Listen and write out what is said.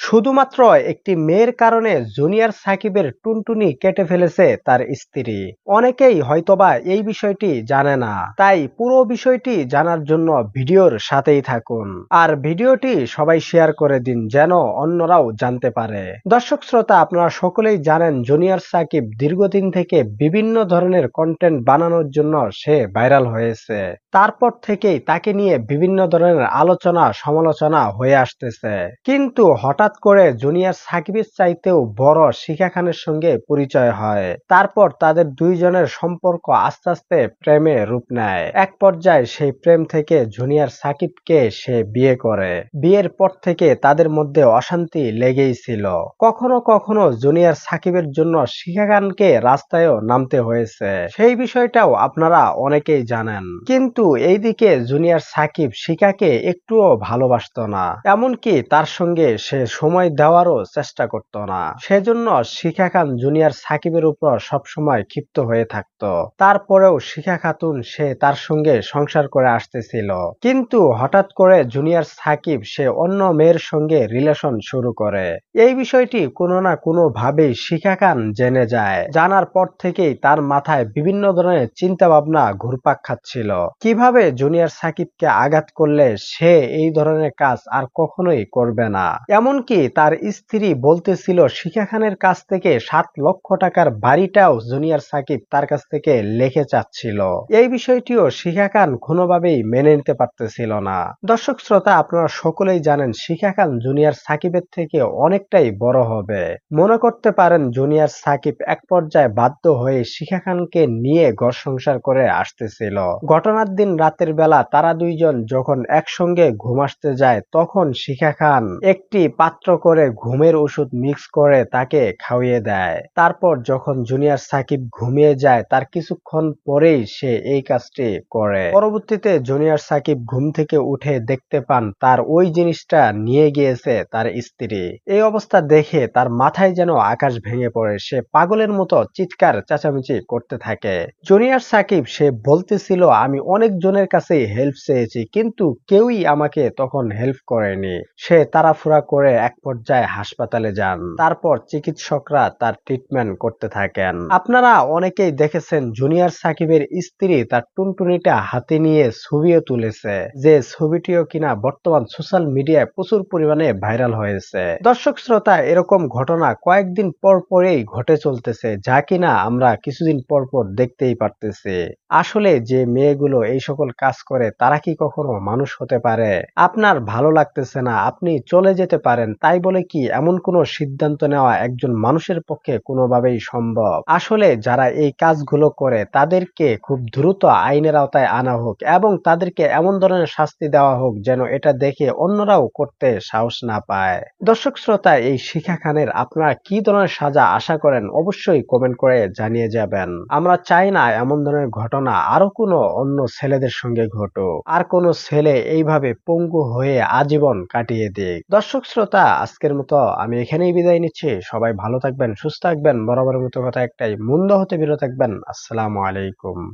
শুধুমাত্র একটি মেয়ের কারণে জুনিয়র সাকিবের টুনটুনি কেটে ফেলেছে তার স্ত্রী। অনেকেই হয়তোবা এই বিষয়টি জানে না। তাই পুরো বিষয়টি জানার জন্য ভিডিওর সাথেই থাকুন। আর ভিডিওটি সবাই শেয়ার করে দিন যেন অন্যরাও জানতে পারে। দর্শক শ্রোতা, আপনারা সকলেই জানেন জুনিয়র সাকিব দীর্ঘদিন থেকে বিভিন্ন ধরনের কন্টেন্ট বানানোর জন্য সে ভাইরাল হয়েছে। তারপর থেকেই তাকে নিয়ে বিভিন্ন ধরনের আলোচনা সমালোচনা হয়ে আসতেছে। কিন্তু হঠাৎ করে জুনিয়র সাকিবের চাইতেও বড় শিখা খানের সঙ্গে পরিচয় হয়। তারপর তাদের দুইজনের সম্পর্ক আস্তে আস্তে প্রেমে রূপ নেয়। এক পর্যায়ে সেই প্রেম থেকে জুনিয়র সাকিবকে সে বিয়ে করে। বিয়ের পর থেকে তাদের মধ্যে অশান্তি লেগেই ছিল। কখনো কখনো জুনিয়র সাকিবের জন্য শিখা খানকে রাস্তায়ও নামতে হয়েছে। সেই বিষয়টাও আপনারা অনেকেই জানেন। কিন্তু এইদিকে জুনিয়র সাকিব শিখাকে একটুও ভালোবাসত না। এমনকি তার সঙ্গে সে সময় দেওয়ারও চেষ্টা করত না। সেজন্য শিখা খান জুনিয়র সাকিবের উপর সবসময় ক্ষিপ্ত হয়ে থাকত। তারপরেও শিখা খাতুন, সে তার সঙ্গে সংসার করে আসতেছিল। কিন্তু হঠাৎ করে জুনিয়র সাকিব, সে অন্য মেয়ের সঙ্গে রিলেশন শুরু করে। এই বিষয়টি কোনো না কোনো ভাবেই শিখা খান জেনে যায়। জানার পর থেকেই তার মাথায় বিভিন্ন ধরনের চিন্তা ভাবনা ঘুরপাক খাচ্ছিল। কীভাবে জুনিয়র সাকিবকে আঘাত করলে সে এই ধরনের কাজ আর কখনোই করবে না? এমনকি তার স্ত্রী বলতেছিল শিখা খানের কাছ থেকে সাত লক্ষ টাকার বাড়িটাও জুনিয়র সাকিব তার কাছ থেকে লেখে চাচ্ছিল। এই বিষয়টিও শিখা খান কোনোভাবেই মেনে নিতে পারতেছিল না। দর্শক শ্রোতা, আপনারা সকলেই জানেন শিখা খান জুনিয়র সাকিবের থেকে অনেকটাই বড় হবে। মনে করতে পারেন জুনিয়র সাকিব এক পর্যায়ে বাধ্য হয়ে শিখা খানকে নিয়ে ঘর সংসার করে আসতেছিল। ঘটনার দিন রাতের বেলা তারা দুইজন যখন একসঙ্গে ঘুম আসতে যায়, তখন শিখা খান একটি পাত্র করে ঘুমের ওষুধ মিক্স করে তাকে খাওয়িয়ে দেয়। তারপর যখন জুনিয়র সাকিব ঘুমিয়ে যায়, তার কিছুক্ষণ পরেই সে এই কাজটি করে। পরবর্তীতে জুনিয়র সাকিব ঘুম থেকে উঠে দেখতে পান, তার ওই জিনিসটা নিয়ে গিয়েছে তার স্ত্রী। এই অবস্থা দেখে তার মাথায় যেন আকাশ ভেঙে পড়ে। সে পাগলের মতো চিৎকার চেঁচামেচি করতে থাকে। জুনিয়র সাকিব, সে বলতেছিল, আমি অনেক জনের কাছে হেল্প চেয়েছি, কিন্তু কেউই আমাকে তখন হেল্প করেনি। সে তাড়াফুড়া করে এক পর্যায়ে হাসপাতালে যান। তারপর চিকিৎসকরা তার ট্রিটমেন্ট করতে থাকেন। আপনারা অনেকেই দেখেছেন জুনিয়র সাকিবের স্ত্রী তার টুনটুনিটা হাতে নিয়ে ছবিও তুলেছে, যে ছবিটিও কিনা বর্তমান সোশ্যাল মিডিয়ায় প্রচুর পরিমাণে ভাইরাল হয়েছে। দর্শক শ্রোতা, এরকম ঘটনা কয়েকদিন পর পরেই ঘটে চলতেছে, যা কিনা আমরা কিছুদিন পর পর দেখতেই পারতেছি। আসলে যে মেয়েগুলো এই সকল কাজ করে, তারা কি কখনো মানুষ হতে পারে? আপনার ভালো লাগতেছে না, আপনি চলে যেতে পারেন তাই বলে কি, এমন কোনো সিদ্ধান্ত নেওয়া একজন মানুষের পক্ষে কোনোভাবেই সম্ভব। আসলে যারা এই কাজগুলো করে, তাদেরকে খুব দ্রুত আইনের আওতায় আনা হোক এবং তাদেরকে এমন ধরনের শাস্তি দেওয়া হোক যেন এটা দেখে অন্যরাও করতে সাহস না পায়। দর্শক শ্রোতা, এই শিখা খানের আপনারা কি ধরনের সাজা আশা করেন অবশ্যই কমেন্ট করে জানিয়ে যাবেন। আমরা চাই না এমন ধরনের ঘটনা আরও কোনো অন্য ছেলেদের সঙ্গে ঘটুক। আর কোনো ছেলে এইভাবে পঙ্গু হয়ে আজীবন কাটিয়ে দিক। দর্শক শ্রোতা আজকের মতো আমি এখানেই বিদায় নিচ্ছি। সবাই ভালো থাকবেন, সুস্থ থাকবেন। বরাবরের মতো কথা একটাই, মন্দ হতে বিরত থাকবেন। আসসালামু আলাইকুম।